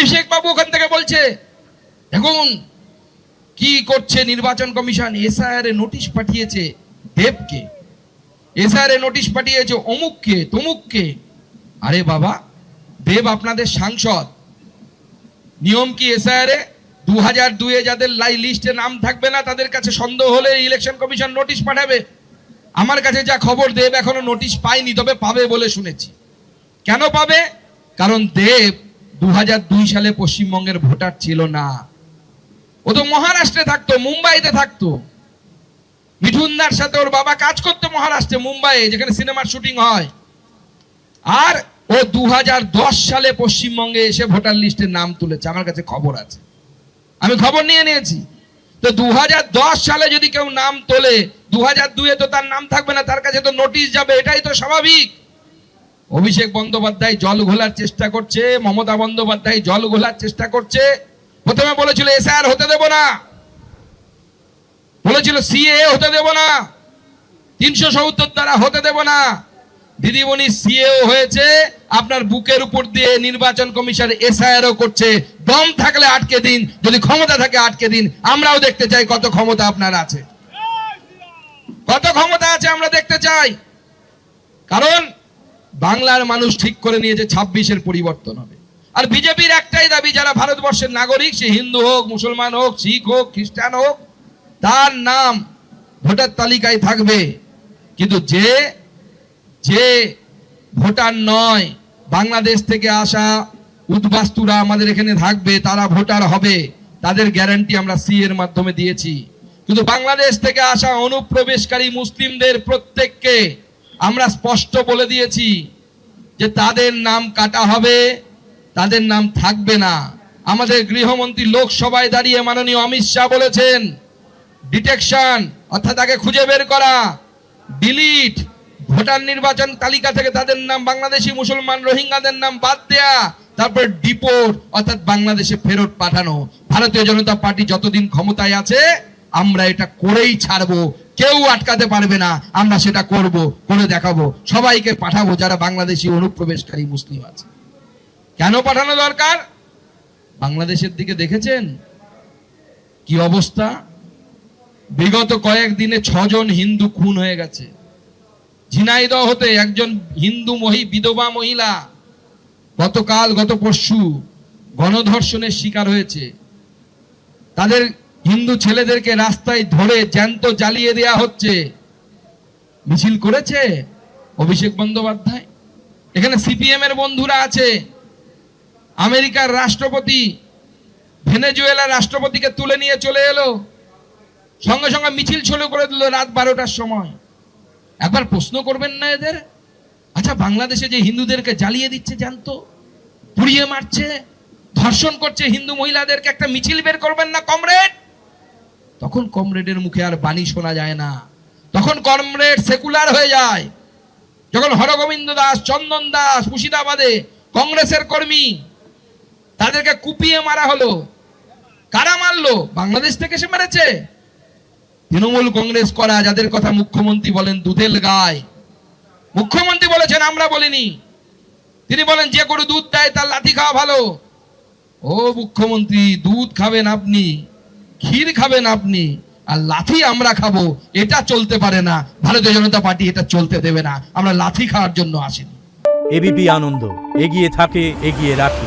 অভিষেক বাবু ওখান থেকে বলছে, দেখুন, কি করছে নির্বাচন কমিশন? এসআইআর এ নোটিশ পাঠিয়েছে দেবকে। এসআইআর এ নোটিশ পাঠিয়েছে অমুককে, তমুককে। আরে বাবা, দেব আপনাদের সাংসদ। নিয়ম কি এসআইআর এ? দু হাজার দুয়ে যাদের লাই লিস্টে নাম থাকবে না, তাদের কাছে সন্দেহ হলে ইলেকশন কমিশন নোটিশ পাঠাবে। আমার কাছে যা খবর, দেব এখনও নোটিশ পায়নি, তবে পাবে বলে শুনেছি। কেন পাবে? কারণ দেব দু হাজার দুই সালে পশ্চিমবঙ্গের ভোটার ছিল না। ও তো মহারাষ্ট্রে থাকতো, মুম্বাইতে থাকতো। মিঠুনদার সাথে ওর বাবা কাজ করতো মহারাষ্ট্রে, মুম্বাইয়ে, যেখানে সিনেমার শুটিং হয়। আর ও দু হাজার দশ সালে পশ্চিমবঙ্গে এসে ভোটার লিস্টের নাম তুলেছে, আমার কাছে খবর আছে। আমি খবর নিয়ে নিয়েছি। তো দু হাজার দশ সালে যদি কেউ নাম তোলে দু হাজার দুয়ে তো তার নাম থাকবে না, তার কাছে তো নোটিশ যাবে, এটাই তো স্বাভাবিক। অভিষেক বন্দ্যোপাধ্যায় জল ঘোলার চেষ্টা করছে, মমতা বন্দ্যোপাধ্যায় জল ঘোলার চেষ্টা করছে। প্রথমে বলেছিল, এসআর হতে দেব না। বলেছিল, সিএ হতে দেব না। তিনশো সত্তর দ্বারা হতে দেব না। দিদিমণি সিএও হয়েছে, আপনার বুকের উপর দিয়ে নির্বাচন কমিশন এসআইআরও করছে। দম থাকলে আটকে দিন, যদি ক্ষমতা থাকে আটকে দিন। আমরাও দেখতে চাই কত ক্ষমতা আপনার আছে। কত ক্ষমতা আছে আমরা দেখতে চাই। কারণ বাংলার মানুষ ঠিক করে নিয়েছে, ছাব্বিশের পরিবর্তন হবে। আর বিজেপির একটাই দাবি, যারা ভারতবর্ষের নাগরিক, সে হিন্দু হোক, মুসলমান হোক, শিখ হোক, খ্রিস্টান হোক, তার নাম ভোটার তালিকায় থাকবে। কিন্তু যে যে ভোটার নয়, বাংলাদেশ থেকে আসা উদ্বাস্তুরা আমাদের এখানে থাকবে, তারা ভোটার হবে। তাদের গ্যারান্টি আমরা সি এর মাধ্যমে দিয়েছি। কিন্তু বাংলাদেশ থেকে আসা অনুপ্রবেশকারী মুসলিমদের প্রত্যেককে আমরা স্পষ্ট বলে দিয়েছি যে তাদের নাম কাটা হবে, তাদের নাম থাকবে না। আমাদের গৃহমন্ত্রী লোকসভায় দাঁড়িয়ে মাননীয় অমিত শাহ বলেছেন, ডিটেকশন, অর্থাৎ তাকে খুঁজে বের করা, ডিলিট, ভোটার নির্বাচন তালিকা থেকে তাদের নাম, বাংলাদেশি মুসলমান রোহিঙ্গাদের নাম বাদ দেয়া, তারপর ডিপোর্ট, অর্থাৎ বাংলাদেশে ফেরত পাঠানো। ভারতীয় জনতা পার্টি যতদিন ক্ষমতায় আছে, আমরা এটা করেই ছাড়বো। কেউ আটকাতে পারবে না, আমরা সেটা করব, করে দেখাবো। সবাইকে পাঠাবো, যারা বাংলাদেশি অনুপ্রবেশকারী মুসলিম আছে। কেন পাঠানো দরকার? বাংলাদেশের দিকে দেখেছেন? কি অবস্থা? বিগত কয়েক দিনে ছজন হিন্দু খুন হয়ে গেছে। ঝিনাইদহ হতে একজন হিন্দু মহি, বিধবা মহিলা গতকাল, গত পরশু গণধর্ষণের শিকার হয়েছে। তাদের হিন্দু ছেলেদেরকে রাস্তায় ধরে জ্যান্ত জ্বালিয়ে দেয়া হচ্ছে। মিছিল করেছে অভিষেক বন্দ্যোপাধ্যায়। এখানে সিপিএম এর বন্ধুরা আছে। আমেরিকার রাষ্ট্রপতি, ভেনেজুয়েলার রাষ্ট্রপতিকে তুলে নিয়ে চলে এলো। সঙ্গে সঙ্গে মিছিল শুরু করে দিল রাত বারোটার সময়। একবার প্রশ্ন করবেন না এদের? আচ্ছা বাংলাদেশে যে হিন্দুদেরকে জ্বালিয়ে দিচ্ছে জানতো পুড়িয়ে মারছে, ধর্ষণ করছে হিন্দু মহিলাদেরকে একটা মিছিল বের করবেন না, কমরেড? তখন কমরেডের মুখে আর বাণী শোনা যায় না। তখন কমরেড সেকুলার হয়ে যায়। যখন হরগোবিন্দ দাস, চন্দন দাস মুর্শিদাবাদে কংগ্রেসের কর্মী, তাদেরকে কুপিয়ে মারা হলো। কারা মারলো? বাংলাদেশ থেকে সে মেরেছে। তৃণমূল কংগ্রেস করা, যাদের কথা মুখ্যমন্ত্রী বলেন, দুধেল গায়। মুখ্যমন্ত্রী বলেছেন, আমরা বলিনি। তিনি বলেন, যে গরু দুধ দেয়, তার লাথি খাওয়া ভালো। ও মুখ্যমন্ত্রী, দুধ খাবেন আপনি। ক্ষীর খাবেন আপনি, আর লাথি আমরা খাব, এটা চলতে পারে না। ভারতীয় জনতা পার্টি এটা চলতে দেবে না, আমরা লাথি খাওয়ার জন্য আসিনি। এবিপি আনন্দ, এগিয়ে থাকে, এগিয়ে রাখে।